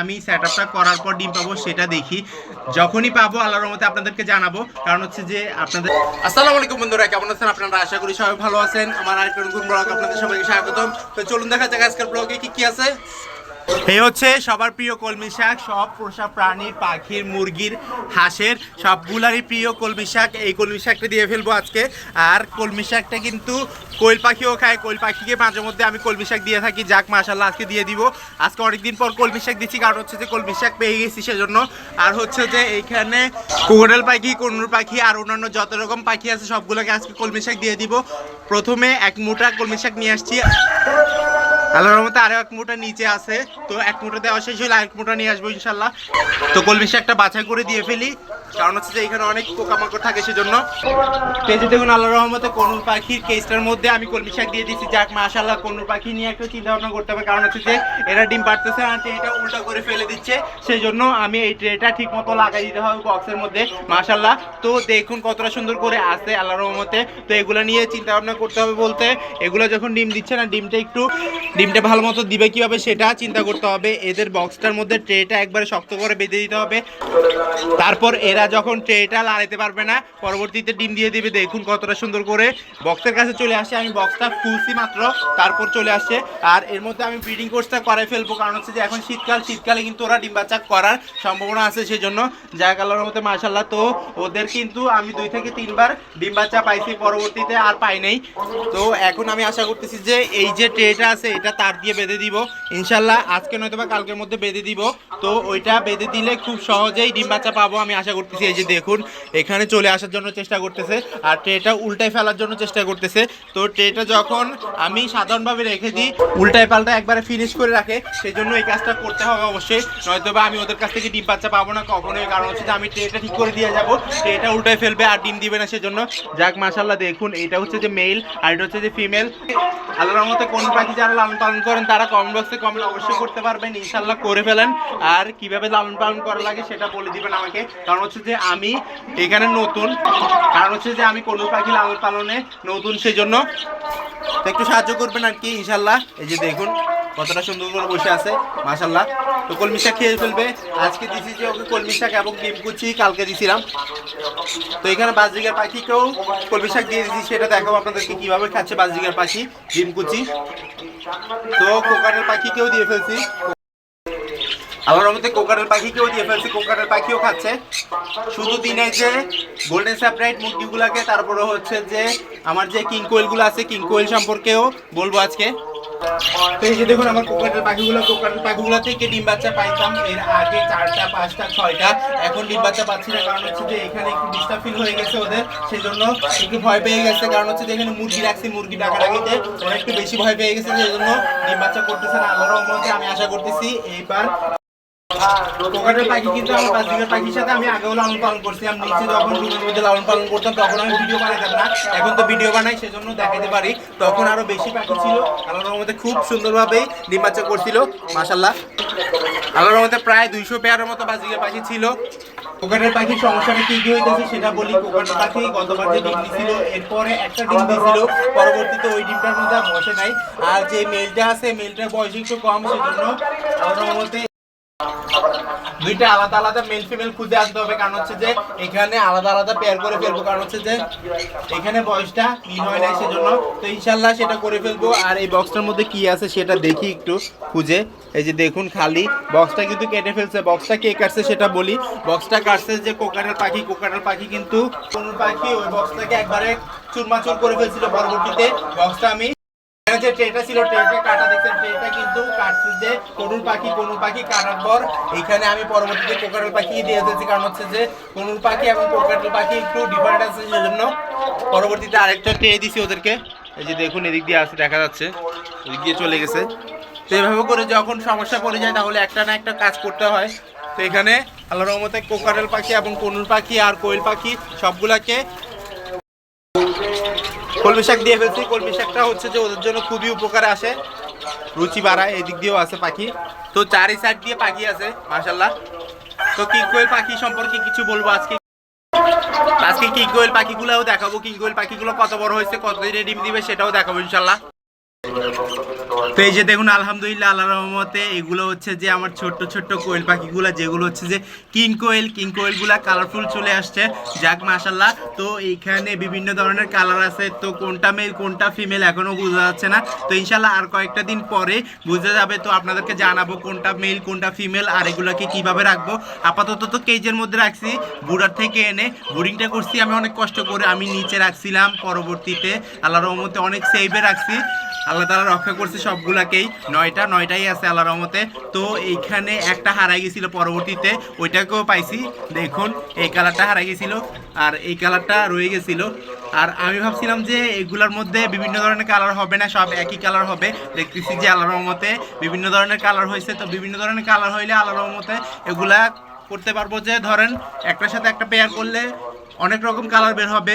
আমি সেট আপটা করার পর ডিম পাবো, সেটা দেখি। যখনই পাবো আল্লাহ রহমতে আপনাদেরকে জানাব। কারণ হচ্ছে যে আপনাদের আসসালামু আলাইকুম বন্ধুরা, কেমন আছেন আপনারা? আশা করি সবাই ভালো আছেন। আমার আরেকটা নতুন ব্লগ আপনাদের সবাইকে স্বাগতম। তো চলুন দেখা যাক আজকের ব্লগে কি কি আছে। এই হচ্ছে সবার প্রিয় কলমি শাক, সব পোষা প্রাণীর পাখির, মুরগির, হাঁসের, সবগুলারই প্রিয় কলমি শাক। এই কলমি শাকটা দিয়ে ফেলব আজকে। আর কলমি শাকটা কিন্তু কোয়েল পাখিও খায়। কোয়েল পাখিকে মাঝে মধ্যে আমি কলমি শাক দিয়ে থাকি। যাক মাশাল্লাহ আজকে দিয়ে দিব। আজকে অনেকদিন পর কলমি শাক দিচ্ছি কারণ হচ্ছে যে কলমি শাক পেয়ে গেছি সেজন্য। আর হচ্ছে যে এইখানে কোকোডাল পাখি কনুর পাখি, আর অন্যান্য যত রকম পাখি আছে, সবগুলোকে আজকে কলমি শাক দিয়ে দিব। প্রথমে এক মুঠা কলমি শাক নিয়ে আসছি। আল্লাহর রহমতে আরও এক মুঠা নিচে আছে। তো এক মুঠা দেওয়া শেষ হলে আরেক মুঠা নিয়ে আসব ইনশাল্লাহ। তো কলমিশে একটা বাছাই করে দিয়ে ফেলি। কারণ হচ্ছে যে এখানে অনেক পোকামাকড় থাকে সেজন্য। পেজে দেখুন আল্লাহর রহমতে কনুর পাখির কেসটার মধ্যে আমি কলমি শাক দিয়ে দিচ্ছি যাক মাশাল্লাহ কনুর পাখি নিয়ে একটু চিন্তা ভাবনা করতে হবে। কারণ হচ্ছে যে এরা ডিম পাড়তেছে আর এটা উল্টা করে ফেলে দিচ্ছে। সেই জন্য আমি এই ট্রেটা ঠিক মতো লাগাই দিতে হবে বক্সের মধ্যে মাশাল্লাহ তো দেখুন কতটা সুন্দর করে আসে আল্লাহর রহমতে। তো এগুলো নিয়ে চিন্তা ভাবনা করতে হবে বলতে, এগুলো যখন ডিম দিচ্ছে না, ডিমটা একটু, ডিমটা ভালো মতো দিবে কীভাবে সেটা চিন্তা করতে হবে। এদের বক্সটার মধ্যে ট্রেটা একবারে শক্ত করে বেঁধে দিতে হবে। তারপর এরা যখন ট্রেটা লাড়াইতে পারবে না, পরবর্তীতে ডিম দিয়ে দিবে। দেখুন কতটা সুন্দর করে বক্সের কাছে চলে আসে। আমি বক্সটা খুলছি মাত্র, তারপর চলে আসছে আর এর মধ্যে আমি ব্রিডিং কোর্সটা করাই ফেলব, কারণ হচ্ছে যে এখন শীতকাল, শীতকালে কিন্তু ওরা ডিম বাচ্চা করার সম্ভাবনা আছে সেই জন্য কালার মধ্যে মাশাল্লাহ তো ওদের কিন্তু আমি দুই থেকে তিনবার ডিম বাচ্চা পাইছি, পরবর্তীতে আর পাই নাই। তো এখন আমি আশা করতেছি যে এই যে ট্রেটা আছে, এটা তার দিয়ে বেঁধে দিব। ইনশাল্লাহ আজকে নয়তো বা কালকের মধ্যে বেঁধে দিব। তো ওইটা বেঁধে দিলে খুব সহজেই ডিম বাচ্চা পাবো, আমি আশা করতেছি, এই যে দেখুন, এখানে চলে আসার জন্য চেষ্টা করতেছে, আর ট্রেটা উল্টায় ফেলার জন্য চেষ্টা করতেছে। তো ট্রেটা যখন আমি সাধারণভাবে রেখে দিই, উল্টায় পাল্টা একবারে ফিনিশ করে রাখে সেই জন্য এই কাজটা করতে হবে অবশ্যই। নয়তো বা আমি ওদের কাছ থেকে ডিম বাচ্চা পাবো না কখনোই, কারণ হচ্ছে যে আমি ট্রেটা ঠিক করে দিয়ে যাব, ট্রেটা উল্টায় ফেলবে আর ডিম দিবে না সেজন্য। যাক মাশাল্লাহ দেখুন, এটা হচ্ছে যে মেল আর এটা হচ্ছে যে ফিমেল আল্লাহর রহমতে কোন পাখি যারা লালন পালন করেন, তারা কমেন্ট বক্সে কমেন্ট অবশ্যই করতে পারবেন ইনশাল্লাহ করে ফেলেন। আর কীভাবে লালন পালন করা লাগে সেটা বলে দিবেন আমাকে, কারণ হচ্ছে যে আমি এখানে নতুন। কারণ হচ্ছে যে আমি কোনো পাখি লালন পালনে নতুন সেই জন্য একটু সাহায্য করবেন আর কি ইনশাল্লাহ এই যে দেখুন, কতটা সুন্দর করে বসে আছে মাশাল্লাহ তো কলমি শাক খেয়ে ফেলবে। আজকে দিছি যে ওকে কলমি শাক এবং ডিম কুচি, কালকে দিছিলাম। তো এখানে বাজরিগার পাখিকেও কলমি শাক দিয়ে দিয়েছি সেটা দেখাবো আপনাদেরকে কীভাবে খাচ্ছে বাজরিগার পাখি, ডিম কুচি। তো কোকারের পাখিকেও দিয়ে ফেলছি। আমার মধ্যে কোকারের পাখিকেও দিয়ে ফেলছি কোকারের পাখিও খাচ্ছে। শুধু দিনে যে গোল্ডেন স্যাপ্রাইট মুরগিগুলাকে তারপরে হচ্ছে যে আমার যে কিং কোয়েলগুলো আছে কিং কোয়েল সম্পর্কেও বলব আজকে। তো এই যে দেখুন, আমার কোকাটের পাখিগুলো কোকাটের পাখিগুলো থেকে ডিম বাচ্চা পাইতাম। এর আগে চারটা, পাঁচটা, ছয়টা। এখন ডিম বাচ্চা পাচ্ছি না, কারণ হচ্ছে যে এখানে একটু ডিস্টার্ব ফিল হয়ে গেছে ওদের। সেই জন্য একটু ভয় পেয়ে গেছে, কারণ হচ্ছে যে এখানে মুরগি রাখছি, মুরগি ডাকা ডাকিতে ওরা একটু বেশি ভয় পেয়ে গেছে সেই জন্য ডিম বাচ্চা করতেছে না। আল্লাহর রহমতে আমি আশা করতেছি, এইবার কোকাটের পাখি কিন্তু আমার পাখির সাথে আমি আগেও লালন পালন করছিলাম নিচে যখন লালন পালন করতাম, তখন আমি ভিডিও বানাইতাম না। এখন তো ভিডিও বানাই, সেজন্য দেখাতে পারি। তখন আরও বেশি পাখি ছিল। খুব সুন্দরভাবেই ডিম করছিল প্রায় দুইশো পেয়ারের মতো বাজরিকার পাখি ছিল। কোকাটের পাখির সমস্যাটা কি কি হইতেছে সেটা বলি। কোকাটের পাখি গতবার যে ডিম দিছিল, এরপরে একটা ডিম দিছিল। পরবর্তীতে ওই ডিমটার মধ্যে আর বসে নাই। আর যে মেলটা আছে মেলটার বয়স একটু কম, সেজন্য আল্লাহর রহমতে দুইটা আলাদা আলাদা মেল ফিমেল খুঁজে আসতে হবে। কারণ হচ্ছে যে এখানে আলাদা আলাদা পেয়ার করে ফেলব। কারণ হচ্ছে যে এখানে বয়সটা মিল হয় না সেজন্য। তো ইনশাল্লাহ সেটা করে ফেলব। আর এই বক্সটার মধ্যে কি আছে সেটা দেখি একটু খুঁজে। এই যে দেখুন খালি। বক্সটা কিন্তু কেটে ফেলছে। বক্সটা কে কাটছে সেটা বলি। বক্সটা কাটছে যে কোকারের পাখি। কোকারের পাখি কিন্তু কোন পাখি ওই বক্সটাকে একবারে চুরমাচুর করে ফেলছিল। পরবর্তীতে বক্সটা আমি এখানে যে ট্রেটা ছিল ট্রেটা কাটা দেখছেন ট্রেটা কিন্তু কাটছে যে কোনুর পাখি কোনুর পাখি কাটার পর এখানে আমি পরবর্তীতে কোকারেল পাখি দিয়ে দিয়েছি। কারণ হচ্ছে যে কোনুর পাখি এবং কোকারেল পাখি একটু ডিফারেন্ট আছে সেজন্য পরবর্তীতে আরেকটা ট্রে দিছি ওদেরকে। এই যে দেখুন, এদিক দিয়ে আসে দেখা যাচ্ছে। এদিক দিয়ে চলে গেছে। তো এভাবে করে যখন সমস্যা পড়ে যায়, তাহলে একটা না একটা কাজ করতে হয়। তো এখানে আল্লাহ রহমতে কোকারেল পাখি এবং কনুর পাখি আর কোয়েল পাখি সবগুলাকে কলমি শাক দিয়ে ফেলছি। কলমি শাকটা হচ্ছে যে ওদের জন্য খুবই উপকারে আসে। রুচি বাড়ায়, এদিক দিয়েও আছে পাখি। তো চারি সাইড দিয়ে পাখি আছে মাসাল্লাহ তো কি কোয়েল পাখি সম্পর্কে কিছু বলব আজকে। আজকে কি কোয়েল পাখিগুলোও দেখাবো। কি কোয়েল পাখিগুলো কত বড় হয়েছে কত দিনে ডিম দিবে সেটাও দেখাবো ইনশাল্লাহ তো এই যে দেখুন আলহামদুলিল্লাহ আল্লাহ রহমতে এগুলো হচ্ছে যে আমার ছোট্ট ছোট্ট কোয়েল পাখিগুলো যেগুলো হচ্ছে যে কিং কোয়েল কিং কোয়েলগুলা কালারফুল চলে আসছে। যাক তো এইখানে বিভিন্ন ধরনের কালার আছে। তো কোনটা মেল কোনটা ফিমেল এখনও বোঝা যাচ্ছে না। তো ইনশাল্লাহ আর কয়েকটা দিন পরে বুঝে যাবে। তো আপনাদেরকে জানাব কোনটা মেল কোনটা ফিমেল আর এগুলোকে কীভাবে রাখব। আপাতত তো কেজের মধ্যে রাখছি। বুড়ার থেকে এনে বোরিংটা করছি। আমি অনেক কষ্ট করে আমি নিচে রাখছিলাম। পরবর্তীতে আল্লাহ রহমতে অনেক সেভে রাখছি। আল্লাহ তালা রক্ষা করছে সবগুলাকেই নয়টা, নয়টাই আছে আল্লাহ রহমতে। তো এইখানে একটা হারাই গেছিল পরবর্তীতে, ওইটাকেও পাইছি। দেখুন, এই কালারটা হারাই গেছিল আর এই কালারটা রয়ে গেছিল। আর আমি ভাবছিলাম যে এগুলার মধ্যে বিভিন্ন ধরনের কালার হবে না, সব একই কালার হবে। দেখতেছি যে আল্লাহ রহমতে বিভিন্ন ধরনের কালার হয়েছে। তো বিভিন্ন ধরনের কালার হইলে আল্লাহ রহমতে এগুলা করতে পারব যে, ধরেন, একটার সাথে একটা পেয়ার করলে অনেক রকম কালার বের হবে।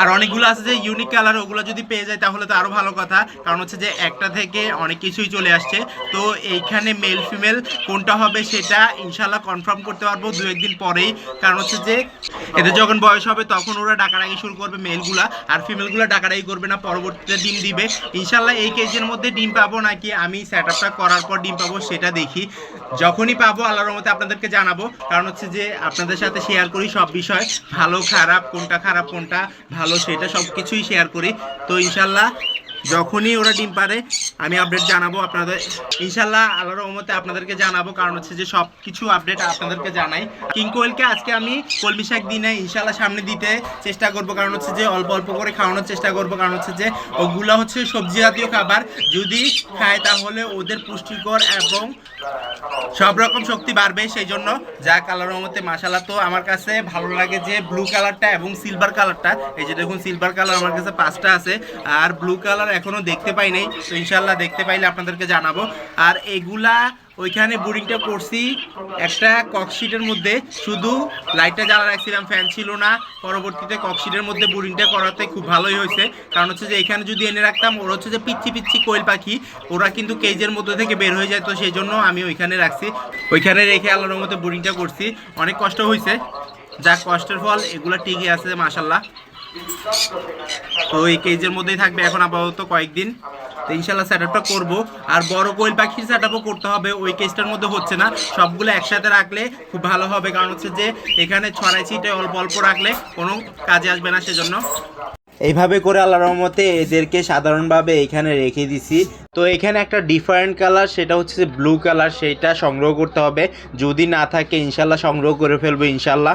আর অনেকগুলো আছে যে ইউনিক কালার ওগুলো যদি পেয়ে যায় তাহলে তো আরও ভালো কথা। কারণ হচ্ছে যে একটা থেকে অনেক কিছুই চলে আসছে। তো এইখানে মেল ফিমেল কোনটা হবে সেটা ইনশাল্লাহ কনফার্ম করতে পারব দু একদিন পরেই। কারণ হচ্ছে যে এদের যখন বয়স হবে তখন ওরা ডাকাডাকি শুরু করবে মেলগুলা আর ফিমেলগুলো ডাকাডাকি করবে না, পরবর্তীতে ডিম দিবে। ইনশাল্লাহ এই কেজের মধ্যে ডিম পাবো নাকি আমি সেট আপটা করার পর ডিম পাবো সেটা দেখি। যখনই পাবো, আল্লাহর মতে আপনাদেরকে জানাব। কারণ হচ্ছে যে আপনাদের সাথে শেয়ার করি সব বিষয়। ভালো খারাপ কোনটা খারাপ কোনটা ভালো সেটা সব কিছুই শেয়ার করি। তো ইনশাল্লাহ যখনই ওরা ডিম পারে, আমি আপডেট জানাব আপনাদের। ইনশাল্লাহ আল্লাহর রহমতে আপনাদেরকে জানাব, কারণ হচ্ছে যে সব কিছু আপডেট আপনাদেরকে জানাই। কিং কোয়েলকে আজকে আমি কলমি শাক দিনে ইনশাল্লাহ সামনে দিতে চেষ্টা করব, কারণ হচ্ছে যে অল্প অল্প করে খাওয়ানোর চেষ্টা করব, কারণ হচ্ছে যে ওগুলো হচ্ছে সবজি জাতীয় খাবার। যদি খায় তাহলে ওদের পুষ্টিকর এবং সব রকম শক্তি বাড়বে সেই জন্য যা কালার মধ্যে মাসালা তো আমার কাছে ভালো লাগে যে ব্লু কালারটা এবং সিলভার কালারটা এই যে দেখুন সিলভার কালার আমার কাছে পাঁচটা আছে, আর ব্লু কালার এখনও দেখতে পাই নাই। তো ইনশাল্লাহ দেখতে পাইলে আপনাদেরকে জানাব। আর এগুলা ওইখানে বোরিংটা করছি একটা ককশিটের মধ্যে। শুধু লাইটটা জ্বালা রাখছিলাম ফ্যান ছিল না। পরবর্তীতে ককশিটের মধ্যে বোরিংটা করাতে খুব ভালোই হয়েছে। কারণ হচ্ছে যে এখানে যদি এনে রাখতাম, ওরা হচ্ছে যে পিচ্ছি পিচ্ছি কোয়েল পাখি, ওরা কিন্তু কেজের মধ্যে থেকে বের হয়ে যায়। তো সেই জন্য আমি ওইখানে রাখছি। ওইখানে রেখে আল্লাহর মতো বোরিংটা করছি। অনেক কষ্ট হয়েছে। যা কষ্টের ফল, এগুলো টিকে আছে মাসাল্লাহ তো এই কেজের মধ্যেই থাকবে এখন আপাতত কয়েকদিন। তো ইনশাল্লাহ সেট আপটা করব। আর বড় কোয়েল পাখির সেট আপও করতে হবে। ওই কেজটার মধ্যে হচ্ছে না। সবগুলো একসাথে রাখলে খুব ভালো হবে। কারণ হচ্ছে যে, এখানে ছড়াই ছিটে অল্প অল্প রাখলে কোনো কাজে আসবে না সেজন্য। এইভাবে করে আল্লাহ রহমতে এদেরকে সাধারণভাবে এখানে রেখে দিছি। তো এখানে একটা ডিফারেন্ট কালার সেটা হচ্ছে ব্লু কালার সেইটা সংগ্রহ করতে হবে। যদি না থাকে ইনশাল্লাহ সংগ্রহ করে ফেলব ইনশাল্লাহ